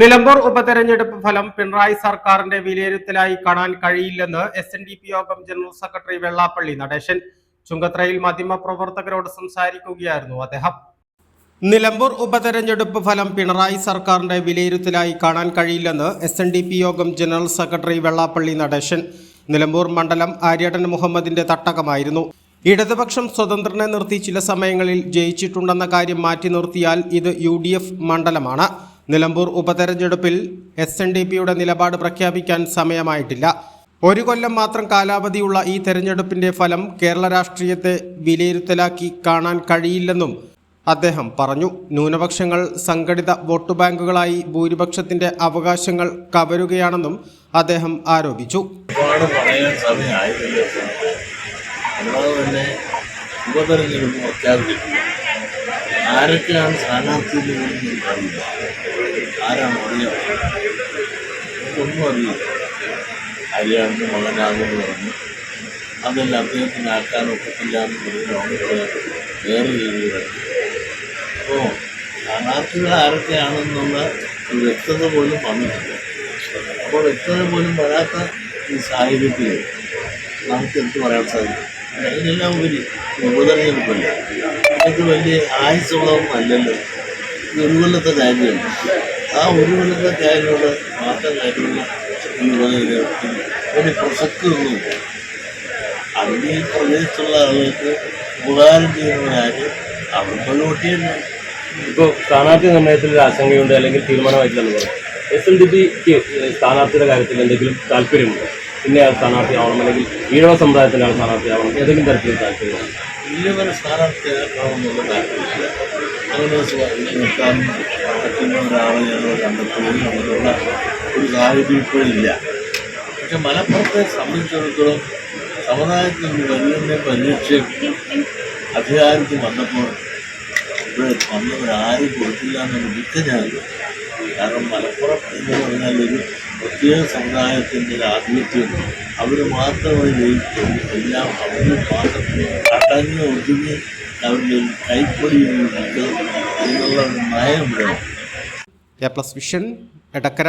നിലമ്പൂർ ഉപതെരഞ്ഞെടുപ്പ് ഫലം പിണറായി സർക്കാരിന്റെ വിലയിരുത്തലായി കാണാൻ കഴിയില്ലെന്ന് എസ് എൻ ഡി പി യോഗം ജനറൽ സെക്രട്ടറി വെള്ളാപ്പള്ളി നടേശൻ. ചുങ്കത്രയിൽ മാധ്യമപ്രവർത്തകരോട് സംസാരിക്കുകയായിരുന്നു അദ്ദേഹം. നിലമ്പൂർ ഉപതെരഞ്ഞെടുപ്പ് ഫലം പിണറായി സർക്കാരിന്റെ വിലയിരുത്തലായി കാണാൻ കഴിയില്ലെന്ന് എസ് എൻ ഡി പി യോഗം ജനറൽ സെക്രട്ടറി വെള്ളാപ്പള്ളി നടേശൻ. നിലമ്പൂർ മണ്ഡലം ആര്യടൻ മുഹമ്മദിന്റെ തട്ടകമായിരുന്നു. ഇടതുപക്ഷം സ്വതന്ത്രനെ നിർത്തി ചില സമയങ്ങളിൽ ജയിച്ചിട്ടുണ്ടെന്ന കാര്യം മാറ്റി നിർത്തിയാൽ ഇത് യു മണ്ഡലമാണ്. നിലമ്പൂർ ഉപതെരഞ്ഞെടുപ്പിൽ എസ് എൻ ഡി പിയുടെ നിലപാട് പ്രഖ്യാപിക്കാൻ സമയമായിട്ടില്ല. ഒരു കൊല്ലം മാത്രം കാലാവധിയുള്ള ഈ തെരഞ്ഞെടുപ്പിന്റെ ഫലം കേരള രാഷ്ട്രീയത്തെ വിലയിരുത്തലാക്കി കാണാൻ കഴിയില്ലെന്നും അദ്ദേഹം പറഞ്ഞു. ന്യൂനപക്ഷങ്ങൾ സംഘടിത വോട്ട് ബാങ്കുകളായി ഭൂരിപക്ഷത്തിന്റെ അവകാശങ്ങൾ കവരുകയാണെന്നും അദ്ദേഹം ആരോപിച്ചു. ഉപതെരഞ്ഞെടുപ്പ് പ്രഖ്യാപിച്ചിട്ടില്ല. ആരൊക്കെയാണ് സ്ഥാനാർത്ഥി എനിക്കറിയില്ല ആരാണ് അറിയാം? ഒന്നും അറിയില്ല. ഹരിയാണെന്ന് മകനാകുമെന്ന് പറഞ്ഞു. അതെല്ലാം അദ്ദേഹത്തിന് ആക്കാൻ ഒക്കത്തില്ല എന്ന് പറഞ്ഞ് വേറെ രീതിയിലാണ് അപ്പോൾ സ്ഥാനാർത്ഥികൾ ആരൊക്കെയാണെന്നുള്ള ഒരു വ്യക്തത പോലും വന്നിട്ടില്ല. അപ്പോൾ വ്യക്തത പോലും വരാത്ത ഈ സാഹചര്യത്തിൽ നമുക്ക് എന്ത് പറയാൻ സാധിക്കും. അതിനെല്ലാം ഉപരി ഉപതെരഞ്ഞെടുപ്പല്ല? ഇത് വലിയ ആയുസുള്ളതൊന്നും അല്ലല്ലോ. ഇത് ഒരു കൊല്ലത്തെ കാര്യമാണ് ആ ഒരു കൊല്ലത്തെ കാര്യങ്ങൾ മാത്രം കാര്യമില്ല ഈ ഉപതെരഞ്ഞെടുപ്പിന് ഒരു പ്രസക്തിയൊന്നുമില്ല അതിന് ഈ പ്രദേശത്തുള്ള ആളുകൾക്ക് ഉപകാരം ചെയ്യുന്ന കാര്യം വോട്ട് ചെയ്യുന്നു ഇപ്പോൾ സ്ഥാനാർത്ഥി നിർണയത്തിൽ ഒരു ആശങ്കയുണ്ട് അല്ലെങ്കിൽ തീരുമാനമായിട്ടില്ലെന്ന് എസ് എൻ ഡി പിക്ക് സ്ഥാനാർത്ഥിയുടെ കാര്യത്തിൽ എന്തെങ്കിലും താല്പര്യമുണ്ടോ? പിന്നെ ആ സ്ഥാനാർത്ഥിയാവണം അല്ലെങ്കിൽ ഈഴവ സമുദായത്തിന്റെ സ്ഥാനാർത്ഥി സ്ഥാനാർത്ഥിയാവണം ഏതെങ്കിലും തരത്തിലുള്ള താല്പര്യമുണ്ട്? വലിയവരെ സ്ഥാനാർത്ഥിയാക്കാമെന്നുള്ള കാര്യമില്ല അങ്ങനെ പറ്റുന്ന ഒരാളെ ഞങ്ങൾ കണ്ടെത്തുകയും അങ്ങനെയുള്ള ഒരു സാഹചര്യം ഇപ്പോഴില്ല പക്ഷെ മലപ്പുറത്തെ സംബന്ധിച്ചിടത്തോളം സമുദായത്തിൽ നിന്ന് വലിയ പരീക്ഷ അധികാരത്തിൽ വന്നപ്പോൾ ഇവിടെ വന്നവരാരും കൊടുത്തില്ല എന്നൊരു ദുഃഖം ഞാനുണ്ട് കാരണം മലപ്പുറം എന്ന് പറഞ്ഞാൽ ഒരു പ്രത്യേക സമുദായത്തിന്റെ ഒരു ആധിപത്യം. അവർ മാത്രമായി ജയിക്കും. എല്ലാം അവർ മാത്രം അടങ്ങി ഒതുങ്ങി അവരുടെ കൈപ്പൊടി എന്നുള്ള നയം വേണം. A plus vision Edakkara.